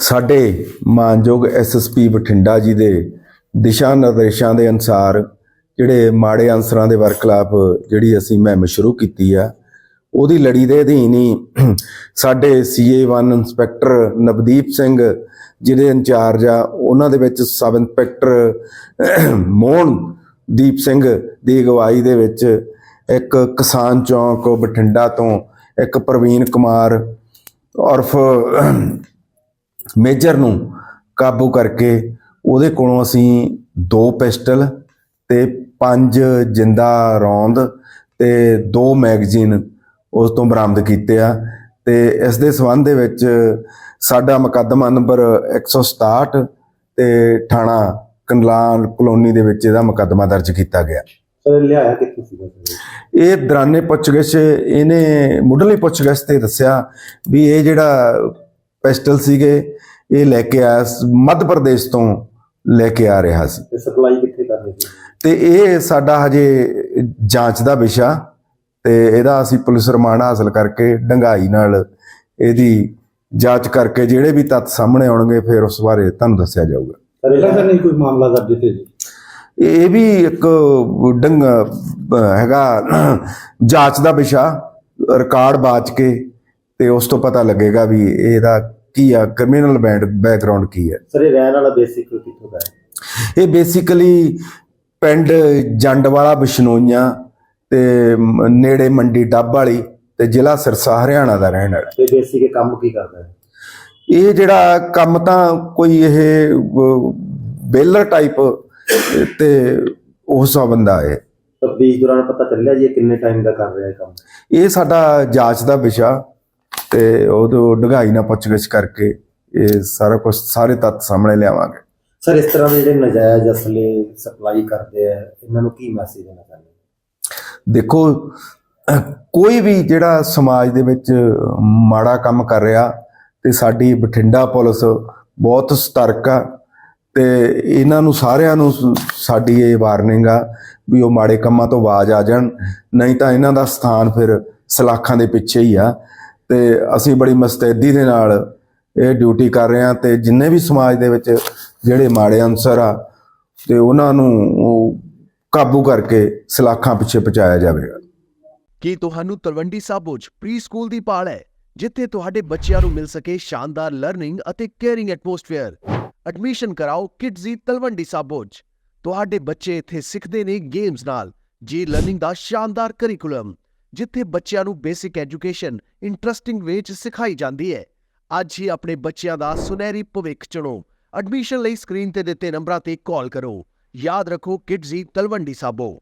ਸਾਡੇ ਮਾਨਯੋਗ ਐਸਐਸਪੀ ਬਠਿੰਡਾ ਜੀ ਦੇ ਦਿਸ਼ਾ ਨਿਰਦੇਸ਼ਾਂ ਦੇ ਅਨੁਸਾਰ ਜਿਹੜੇ ਮਾੜੇ ਅਨਸਰਾਂ ਦੇ ਵਰਖਲਾਫ ਜਿਹੜੀ ਅਸੀਂ ਮੁਹਿੰਮ ਸ਼ੁਰੂ ਕੀਤੀ ਆ, ਉਹਦੀ ਲੜੀ ਦੇ ਅਧੀਨ ਹੀ ਸਾਡੇ ਸੀਏ1 ਇੰਸਪੈਕਟਰ ਨਵਦੀਪ ਸਿੰਘ ਜਿਹਦੇ ਇੰਚਾਰਜ ਆ, ਉਹਨਾਂ ਦੇ ਵਿੱਚ ਸਬ ਇੰਸਪੈਕਟਰ ਮੋਹਨਦੀਪ ਸਿੰਘ ਦੀ ਅਗਵਾਈ ਦੇ ਵਿੱਚ ਇੱਕ ਕਿਸਾਨ ਚੌਂਕ ਬਠਿੰਡਾ ਤੋਂ ਇੱਕ ਪ੍ਰਵੀਨ ਕੁਮਾਰ ਉਰਫ ਮੇਜਰ ਨੂੰ ਕਾਬੂ ਕਰਕੇ ਉਹਦੇ ਕੋਲੋਂ ਅਸੀਂ ਦੋ ਪਿਸਟਲ ਤੇ ਪੰਜ ਜਿੰਦਾ ਰੌਂਦ ਤੇ ਦੋ ਮੈਗਜ਼ੀਨ ਉਸ ਤੋਂ ਬਰਾਮਦ ਕੀਤੇ ਆ ਤੇ ਇਸ ਦੇ ਸਬੰਧ ਦੇ ਵਿੱਚ ਸਾਡਾ ਮੁਕੱਦਮਾ ਨੰਬਰ 167 ਤੇ ਥਾਣਾ ਕੰਡਲਾਨ ਕਲੋਨੀ ਦੇ ਵਿੱਚ ਇਹਦਾ ਮੁਕੱਦਮਾ ਦਰਜ ਕੀਤਾ ਗਿਆ। ਸਰ ਲਿਆਇਆ ਕਿੱਥੋਂ ਸੀਗਾ ਇਹ ਦਰਾਨੇ ਪੁੱਛਗਿੱਛ ਇਹਨੇ ਮੁੱਢਲੀ ਪੁੱਛਗਿੱਛ ਤੇ ਦੱਸਿਆ ਵੀ ਇਹ ਜਿਹੜਾ ਪਿਸਟਲ ਸੀਗੇ ਇਹ ਲੈ ਕੇ ਆਇਆ ਮੱਧ ਪ੍ਰਦੇਸ਼ ਤੋਂ ਲੈ ਕੇ ਆ ਰਿਹਾ ਸੀ। ਤੇ ਸਪਲਾਈ ਕਿੱਥੇ ਕਰਨੀ ਸੀ? ਤੇ ਇਹ ਸਾਡਾ ਹਜੇ ਜਾਂਚ ਦਾ ਵਿਸ਼ਾ ਤੇ ਇਹਦਾ ਅਸੀਂ ਪੁਲਿਸ ਰਿਮਾਂਡ ਹਾਸਲ ਕਰਕੇ ਡੰਗਾਈ ਨਾਲ ਇਹਦੀ ਜਾਂਚ ਕਰਕੇ ਜਿਹੜੇ ਵੀ ਤੱਥ ਸਾਹਮਣੇ ਆਉਣਗੇ ਫਿਰ ਉਸ ਬਾਰੇ ਤੁਹਾਨੂੰ ਦੱਸਿਆ ਜਾਊਗਾ। ਸਰ ਇਹ ਸਰ ਨਹੀਂ ਕੋਈ ਮਾਮਲਾ ਦਰਜ ਤੇ ਜੀ? ਇਹ ਵੀ ਇੱਕ ਡੰਗ ਹੈਗਾ ਜਾਂਚ ਦਾ ਵਿਸ਼ਾ ਰਿਕਾਰਡ ਬਾਚ ਕੇ ਤੇ ਉਸ ਤੋਂ ਪਤਾ ਲੱਗੇਗਾ ਵੀ ਇਹਦਾ ਕੀ ਆ ਕ੍ਰਿਮੀਨਲ ਬੈਕਗ੍ਰਾਉਂਡ ਕੀ ਹੈ। ਸਰ ਇਹ ਰਹਿਣ ਵਾਲਾ ਬੇਸਿਕ ਕਿੱਥੋਂ ਦਾ ਹੈ? ਇਹ ਬੇਸਿਕਲੀ ਪਿੰਡ ਜੰਡ ਵਾਲਾ ਬਿਸ਼ਨੋਈਆਂ ਤੇ ਨੇੜੇ ਮੰਡੀ ਡੱਬ ਵਾਲੀ ਤੇ ਜ਼ਿਲ੍ਹਾ ਸਿਰਸਾ ਹਰਿਆਣਾ ਦਾ ਰਹਿਣ ਵਾਲਾ। ਤੇ ਬੇਸਿਕ ਇਹ ਕੰਮ ਕੀ ਕਰਦਾ ਹੈ? ਇਹ ਜਿਹੜਾ ਕੰਮ ਤਾਂ ਕੋਈ ਇਹ ਬੇਲਰ ਟਾਈਪ ਤੇ ਦਾ ਬੰਦਾ ਹੈ। ਤਬਦੀਸ਼ ਦੌਰਾਨ ਪਤਾ ਚੱਲਿਆ ਜੀ ਇਹ ਕਿੰਨੇ ਟਾਈਮ ਦਾ ਕਰ ਰਿਹਾ ਹੈ ਕੰਮ? ਇਹ ਸਾਡਾ ਜਾਂਚ ਦਾ ਵਿਸ਼ਾ। ਤੇ ਉਹਦੋਂ ਡਗਾਈ ਨਾਲ ਪੁੱਛਗਿੱਛ ਕਰਕੇ ਇਹ ਸਾਰਾ ਕੁਝ ਸਾਰੇ ਤੱਥ ਸਾਹਮਣੇ ਲਿਆਵਾਂਗੇ ਸਰ ਇਸ ਤਰ੍ਹਾਂ ਦੇ ਜਿਹੜੇ ਨਜਾਇਜ਼ ਅਸਲੇ ਸਪਲਾਈ ਕਰਦੇ ਆ ਇਹਨਾਂ ਨੂੰ ਕੀ ਮੈਸੇਜ ਦੇਣਾ ਚਾਹੁੰਦੇ? ਦੇਖੋ ਕੋਈ ਵੀ ਜਿਹੜਾ ਸਮਾਜ ਦੇ ਵਿੱਚ ਮਾੜਾ ਕੰਮ ਕਰ ਰਿਹਾ ਤੇ ਸਾਡੀ ਬਠਿੰਡਾ ਪੁਲਿਸ ਬਹੁਤ ਸਤਰਕ ਆ ਤੇ ਇਹਨਾਂ ਨੂੰ ਸਾਰਿਆਂ ਨੂੰ ਸਾਡੀ ਇਹ ਵਾਰਨਿੰਗ ਆ ਵੀ ਉਹ ਮਾੜੇ ਕੰਮਾਂ ਤੋਂ ਬਾਜ਼ ਆ ਜਾਣ ਨਹੀਂ ਤਾਂ ਇਹਨਾਂ ਦਾ ਸਥਾਨ ਫਿਰ ਸਲਾਖਾਂ ਦੇ ਪਿੱਛੇ ਹੀ ਆ ਤੇ ਅਸੀਂ ਬੜੀ ਮਸਤੈਦੀ ਦੇ ਨਾਲ ਇਹ ਡਿਊਟੀ ਕਰ ਰਹੇ ਹਾਂ ਤੇ ਜਿੰਨੇ ਵੀ ਸਮਾਜ ਦੇ ਵਿੱਚ ਜਿਹੜੇ ਮਾੜੇ ਅਨਸਰ ਆ ਤੇ ਉਹਨਾਂ ਨੂੰ ਕਾਬੂ ਕਰਕੇ ਸਲਾਖਾਂ ਪਿੱਛੇ ਪਹੁੰਚਾਇਆ ਜਾਵੇਗਾ। ਕੀ ਤੁਹਾਨੂੰ ਤਲਵੰਡੀ ਸਾਬੋ 'ਚ ਪ੍ਰੀ ਸਕੂਲ ਦੀ ਪਾਲ ਹੈ, ਜਿੱਥੇ ਤੁਹਾਡੇ ਬੱਚਿਆਂ ਨੂੰ ਮਿਲ ਸਕੇ ਸ਼ਾਨਦਾਰ ਲਰਨਿੰਗ ਅਤੇ ਕੇਅਰਿੰਗ ਐਟਮੋਸਫੇਅਰ ਐਡਮਿਸ਼ਨ ਕਰਾਓ ਕਿਡਜ਼ੀ ਤਲਵੰਡੀ ਸਾਬੋ 'ਚ ਤੁਹਾਡੇ ਬੱਚੇ ਇੱਥੇ ਸਿੱਖਦੇ ਨੇ ਗੇਮਸ ਨਾਲ, ਜੀ ਲਰਨਿੰਗ ਦਾ ਸ਼ਾਨਦਾਰ ਕਰਿਕੂਲਮ ਜਿੱਥੇ ਬੱਚਿਆਂ ਨੂੰ ਬੇਸਿਕ ਐਜੂਕੇਸ਼ਨ ਇੰਟਰਸਟਿੰਗ ਵੇ 'ਚ ਸਿਖਾਈ ਜਾਂਦੀ ਹੈ। ਅੱਜ ਹੀ ਆਪਣੇ ਬੱਚਿਆਂ ਦਾ ਸੁਨਹਿਰੀ ਭਵਿੱਖ ਚੁਣੋ। ਐਡਮਿਸ਼ਨ ਲਈ ਸਕਰੀਨ ਤੇ ਦਿੱਤੇ ਨੰਬਰਾਂ ਤੇ ਕਾਲ ਕਰੋ। ਯਾਦ ਰੱਖੋ, ਕਿਡਜ਼ੀ ਤਲਵੰਡੀ ਸਾਬੋ।